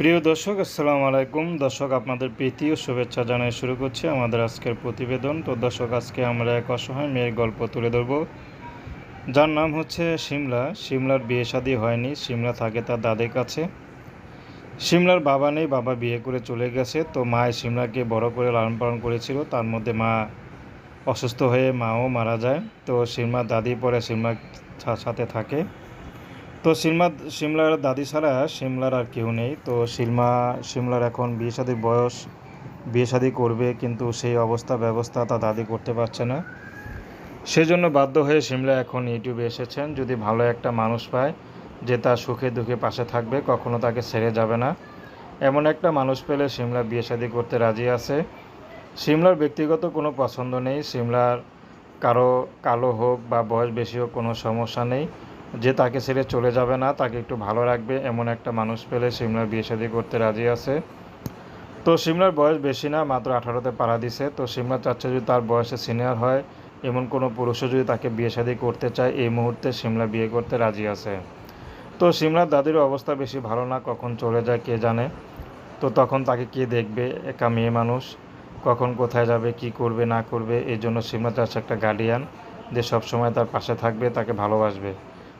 প্রিয় দর্শক, আসসালামু আলাইকুম। দর্শক, আপনাদের প্রীতি ও শুভেচ্ছা জানাই শুরু করছি আমাদের আজকের প্রতিবেদন। তো দর্শক, আজকে আমরা এক অসহায় মেয়ের গল্প তুলে ধরব। যার নাম হচ্ছে সিমলা সিমলার বিয়ে শাদী হয়নি। সিমলা থাকে তার দাদের কাছে। সিমলার বাবা নেই, বাবা বিয়ে করে চলে গেছে। তো মায় সিমলাকে বড় করে লালন পালন করেছিল। তার মধ্যে মা অসুস্থ হয়ে মাও মারা যায়। তো সিমলার দাদি পরে সিমলার সাথে থাকে। তো সিমলা সিমলার দাদি ছাড়া সিমলার আর কেউ নেই। তো সিলমা সিমলার এখন বিয়ে শাদির বয়স, বিয়ে শাদি করবে কিন্তু সেই অবস্থা, ব্যবস্থা তা দাদি করতে পারছে না। সেজন্য বাধ্য হয়ে সিমলা এখন ইউটিউবে এসেছেন। যদি ভালো একটা মানুষ পায় যে তার সুখে দুঃখে পাশে থাকবে, কখনো তাকে ছেড়ে যাবে না। এমন একটা মানুষ পেলে সিমলা বিয়ে শাদি করতে রাজি আছে। সিমলার ব্যক্তিগত কোনো পছন্দ নেই। সিমলার কারও, কালো হোক বা বয়স বেশি হোক কোনো সমস্যা নেই। যে তাকে ছেড়ে চলে যাবে না, তাকে একটু ভালো রাখবে, এমন একটা মানুষ পেলে সিমলার বিয়ে শাদী করতে রাজি আছে। তো সিমলার বয়স বেশি না, মাত্র আঠারোতে পাড়া দিছে। তো সিমলা চাচ্ছে যদি তার বয়সে সিনিয়র হয়, এমন কোনো পুরুষও যদি তাকে বিয়ে শাদী করতে চায়, এই মুহূর্তে সিমলা বিয়ে করতে রাজি আছে। তো সিমলার দাদির অবস্থা বেশি ভালো না, কখন চলে যায় কে জানে। তো তখন তাকে কে দেখবে, একা মেয়ে মানুষ? কখন কোথায় যাবে, কি করবে, না করবে? এই জন্য সিমলা চাচ্ছে একটা গার্ডিয়ান যে সবসময় তার পাশে থাকবে, তাকে ভালোবাসবে।